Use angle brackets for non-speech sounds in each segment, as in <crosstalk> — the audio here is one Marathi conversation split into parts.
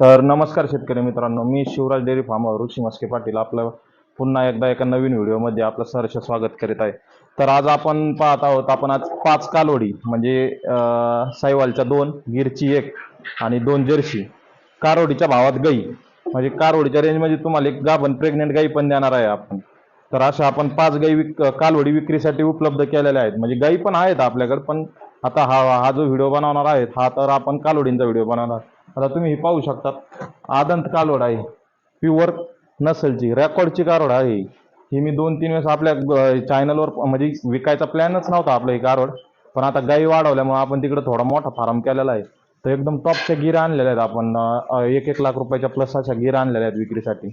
तर नमस्कार शेतकरी मित्रांनो मी शिवराज डेअरी फार्मवर ऋषी मस्के पाटील आपलं पुन्हा एकदा एका नवीन व्हिडिओमध्ये आपलं सहर्ष स्वागत करीत आहे. तर आज आपण पाहत आहोत आपण आज पाच कालोडी म्हणजे साईवालच्या दोन गिरची एक आणि दोन जर्सी कारोडीच्या भावात गाई. म्हणजे कारोडीच्या रेंजमध्ये तुम्हाला एक गाभण प्रेग्नेंट गाई पण देणार आहे आपण. तर अशा आपण पाच गाई विक कालवडी विक्रीसाठी उपलब्ध केलेल्या आहेत. म्हणजे गाई पण आहेत आपल्याकडे पण आता हा हा जो व्हिडिओ बनवणार आहे हा तर आपण कालोडींचा व्हिडिओ बनवणार. आता तुम्ही हे पाहू शकता आदंत कालवड आहे. प्युअर नसलची रेकॉर्डची कारोड आहे. ही मी दोन तीन वेळेस आपल्या चॅनलवर म्हणजे विकायचा प्लॅनच नव्हता आपलं हे कारोड पण आता गाई वाढवल्यामुळे आपण तिकडे थोडा मोठा फार्म केलेला आहे. तर एकदम टॉपच्या गिरा आणलेल्या आहेत आपण. अं, एक एक लाख रुपयाच्या प्लस अशा गिरा आणलेल्या आहेत विक्रीसाठी.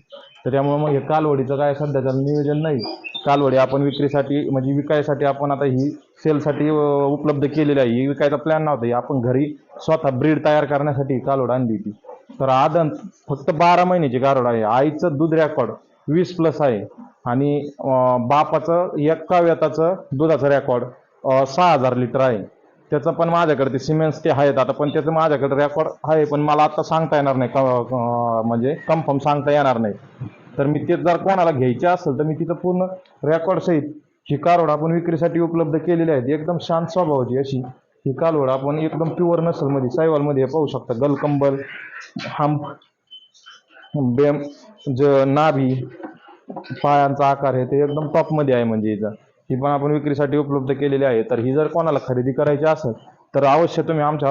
तर त्यामुळे मग हे कालवडीचं काय सध्याचं नियोजन नाही. कालवडी आपण विक्रीसाठी म्हणजे विकायसाठी आपण आता ही सेलसाठी उपलब्ध केलेली आहे. ही विकायचा प्लॅन नव्हता. ही आपण घरी स्वतः ब्रीड तयार करण्यासाठी ही कालवड आणली होती. तर आदंत फक्त बारा महिन्याची कालवड आहे. आईचं दूध रेकॉर्ड वीस प्लस आहे. आणि अं, बापाचं एका व्यताचं दुधाचं रेकॉर्ड सहा हजार लिटर आहे. त्याचं पण माझ्याकडे ते सिमेंट्स ते आहेत. आता पण त्याचं माझ्याकडे रेकॉर्ड आहे पण मला आता सांगता येणार नाही. क- म्हणजे कन्फर्म सांगता येणार नाही. तर मी ते जर कोणाला घ्यायचे असेल तर मी तिथं पूर्ण रेकॉर्ड सहित ही कारोड आपण विक्रीसाठी उपलब्ध केलेली आहेत. एकदम शांत स्वभावाची अशी ही कालवड आपण एकदम प्युअर नसलमध्ये सायवालमध्ये पाहू शकता. गलकंबल हंप बेम ज नाभी पायांचा आकार आहे ते एकदम टॉपमध्ये आहे म्हणजे इथं. ही पण आपण विक्रीसाठी उपलब्ध केलेली आहे. तर ही जर कोणाला खरेदी करायची असेल तर अवश्य तुम्ही आमच्या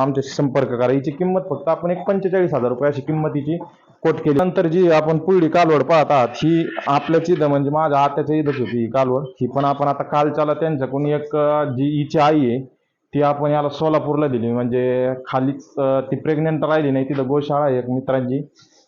आमच्याशी संपर्क करा. हिची किंमत फक्त आपण एक पंचेचाळीस हजार रुपये अशी किंमतीची कोट केली. नंतर जी आपण पुढली कालवड पाहत आहात ही आपल्याच इथं म्हणजे माझ्या आत्याच्या इथंच होती ही कालवड. ही पण आपण आता कालच्याला त्यांच्याकडून एक जी हिची आई आहे ती आपण याला सोलापूरला दिली. म्हणजे खालीच ती प्रेग्नेंट राहिली नाही तिथं गोशाळा आहे एक मित्रांची.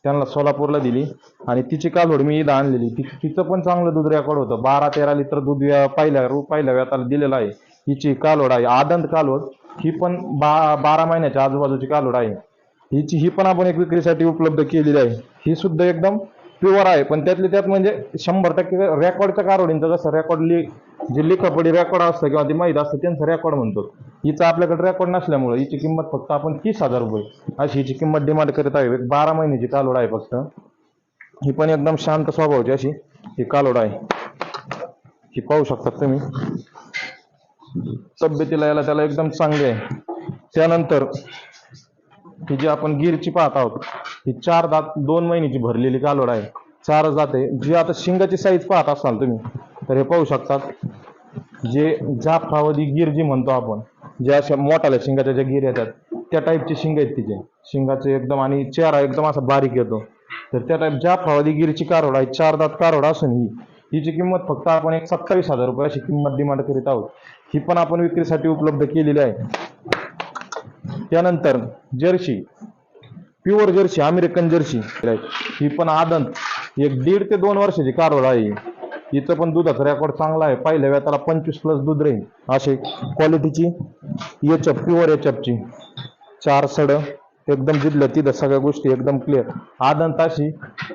त्यांना सोलापूरला दिली आणि तिची कालवड मी इथं आणलेली. ती तिचं पण चांगलं दूध रेकॉर्ड होतं. बारा तेरा लिटर दूध पहिल्या रू- पहिल्या व्याताला दिलेलं आहे. हिची कालवड आहे. आदंत कालवड. ही पण बा बारा महिन्याच्या आजूबाजूची कालवड आहे. हिची ही पण आपण एक विक्रीसाठी उपलब्ध केलेली आहे. ही सुद्धा एकदम प्युअर आहे. पण त्यातले त्यात म्हणजे शंभर टक्के रेकॉर्डच्या कारोडींचं जसं रेकॉर्ड लि जे लिखापडी रेकॉर्ड असतं किंवा ते माहीत असतं त्यांचं रेकॉर्ड म्हणतो. हिचं आपल्याकडे रेकॉर्ड नसल्यामुळे हिची किंमत फक्त आपण तीस हजार रुपये. अशी हिची किंमत डिमांड करत आहे. एक बारा महिन्याची कालोड आहे फक्त. ही पण एकदम शांत स्वभावाची अशी ही कालोड आहे. ही पाहू शकतात तुम्ही. तब्येतीला याला त्याला एकदम चांगली आहे. त्यानंतर ही जी आपण गिरची पाहत आहोत ही चार दात दोन महिन्याची भरलेली कालोड आहे. चार जाते. जी आता शिंगाची साईज पाहत असाल तुम्ही तर हे पाहू शकतात. जे जाफावधी गिर जी म्हणतो आपण ज्या अशा मोठाल्या शिंगाच्या ज्या गिर येतात त्या टाईपची शिंग आहेत तिचे. शिंगाचे एकदम आणि चेहरा एकदम असा बारीक येतो. तर त्या टाईप जाफावधी गिरची कारोड आहे चार दात कारोड असून ही हिची किंमत फक्त आपण एक सत्तावीस हजार रुपये अशी किंमत डिमांड करीत आहोत. ही पण आपण विक्रीसाठी उपलब्ध केलेली आहे. त्यानंतर Jersey pure Jersey American Jersey. ही पण आदंत. एक दीड ते दोन वर्षाची कारोड आहे हिचं पण दुधाचा रेकॉर्ड चांगला आहे. पहिल्या वेळाला पंचवीस प्लस दूध राहील. अशी क्वालिटीची एचअप प्युअर एचअपची चार सड. एकदम जिथलं तिथं सगळ्या गोष्टी एकदम क्लिअर आदंत अशी.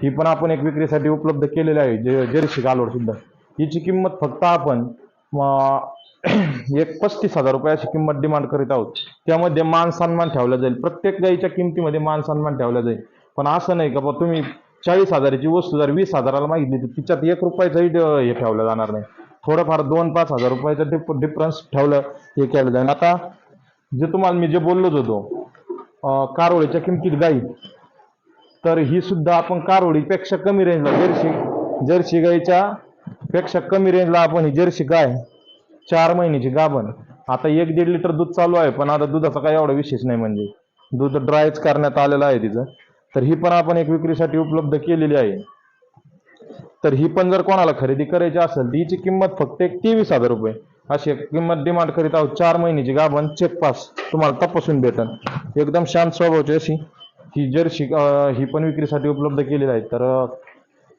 ही पण आपण एक विक्रीसाठी उपलब्ध केलेली आहे. जे जर्सी कालोड सुद्धा. हिची किंमत फक्त आपण एक पस्तीस हजार रुपये अशी किंमत डिमांड करीत आहोत. त्यामध्ये मान सन्मान ठेवला जाईल. प्रत्येक गाईच्या किमतीमध्ये मान सन्मान ठेवला जाईल. पण असं नाही का बा तुम्ही चाळीस हजाराची वस्तू जर वीस हजाराला मागितली तर तिच्यात एक रुपयाचंही हे ठेवलं जाणार नाही. थोडंफार दोन पाच हजार रुपयाचा डिफ डिफरन्स ठेवलं हे केलं जाईल. आता जे तुम्हाला मी जे बोललोच होतो कारोळीच्या कारवळीच्या किमतीत गाई तर ही सुद्धा आपण कारोळीपेक्षा कमी रेंजला जर्सी जर्सी गाईच्या पेक्षा कमी रेंजला आपण ही जर्सी गाय चार महिन्याची गाभण. आता एक दीड लिटर दूध चालू आहे पण आता दुधाचा काही एवढा विशेष नाही म्हणजे. दूध ड्रायच करण्यात आलेलं आहे तिचं. तर ही पण आपण एक विक्रीसाठी उपलब्ध केलेली आहे. तर ही पण जर कोणाला खरेदी करायची असेल तिची किंमत फक्त एक तेवीस हजार रुपये. अशी एक किंमत डिमांड करीत आहोत चार महिन्याची गाभण चेक पास तुम्हाला तपासून भेटन. एकदम शांत स्वभावाची अशी. ही जर्सी ही पण विक्रीसाठी उपलब्ध केलेली आहे. तर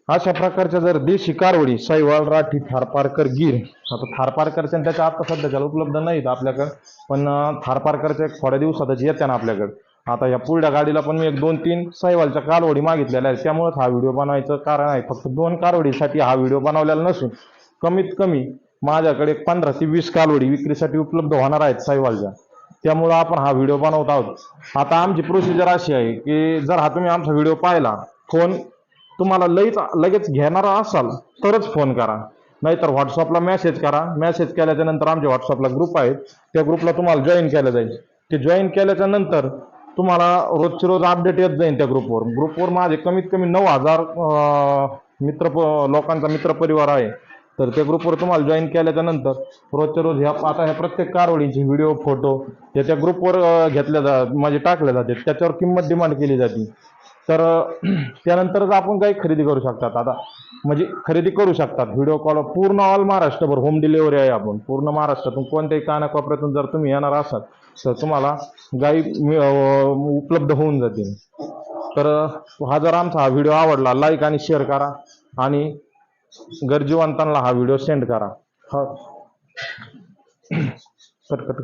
अशा प्रकारच्या जर देशी कारवडी साईवाल राठी थारपारकर गिर आता थारपारकरच्या त्याच्या आता सध्याच्याला उपलब्ध नाहीत आपल्याकडं पण थारपारकरच्या एक थोड्या दिवसातच येत्या ना आपल्याकडं. आता या पुढल्या गाडीला पण मी एक दोन तीन साईवालच्या कालवडी मागितलेल्या आहेत. त्यामुळेच हा व्हिडिओ बनवायचं कारण आहे फक्त दोन कारवडीसाठी हा व्हिडिओ बनवलेला नसून कमीत कमी माझ्याकडे पंधरा ते वीस कालवडी विक्रीसाठी उपलब्ध होणार आहेत साईवालच्या. त्यामुळं आपण हा व्हिडिओ बनवत आहोत. आता आमची प्रोसिजर अशी आहे की जर हा तुम्ही आमचा व्हिडिओ पाहिला फोन तुम्हाला लईच लगेच घेणारा असाल तरच फोन करा. नाहीतर व्हॉट्सअपला मेसेज करा. मेसेज केल्याच्यानंतर आमच्या व्हॉट्सअपला ग्रुप आहेत. त्या ग्रुपला तुम्हाला जॉईन केलं जाईल. ते जॉईन केल्याच्यानंतर तुम्हाला रोजचे रोज अपडेट येत जाईल त्या ग्रुपवर ग्रुपवर माझे कमीत कमी नऊ हजार मित्र प- लोकांचा मित्रपरिवार आहे. तर त्या ग्रुपवर तुम्हाला जॉईन केल्याच्यानंतर रोजच्या रोज ह्या आता ह्या प्रत्येक कारवडींची व्हिडिओ फोटो त्या त्या ग्रुपवर घेतल्या जा म्हणजे टाकल्या जाते त्याच्यावर किंमत डिमांड केली जाते. तर <clears throat> त्यानंतरच आपण काही खरेदी करू शकतात. आता म्हणजे खरेदी करू शकतात. व्हिडिओ कॉल पूर्ण ऑल महाराष्ट्रभर. होम डिलिव्हरी आहे आपण. पूर्ण महाराष्ट्रातून कोणत्याही कानाकोपऱ्यातून जर तुम्ही येणार असाल तर तुम्हाला गाई उपलब्ध होऊन जातील. तर हा जर आमचा हा व्हिडिओ आवडला लाईक आणि शेअर करा आणि गरजेवंतांना हा व्हिडिओ सेंड करा. हा. <clears throat> Cut cut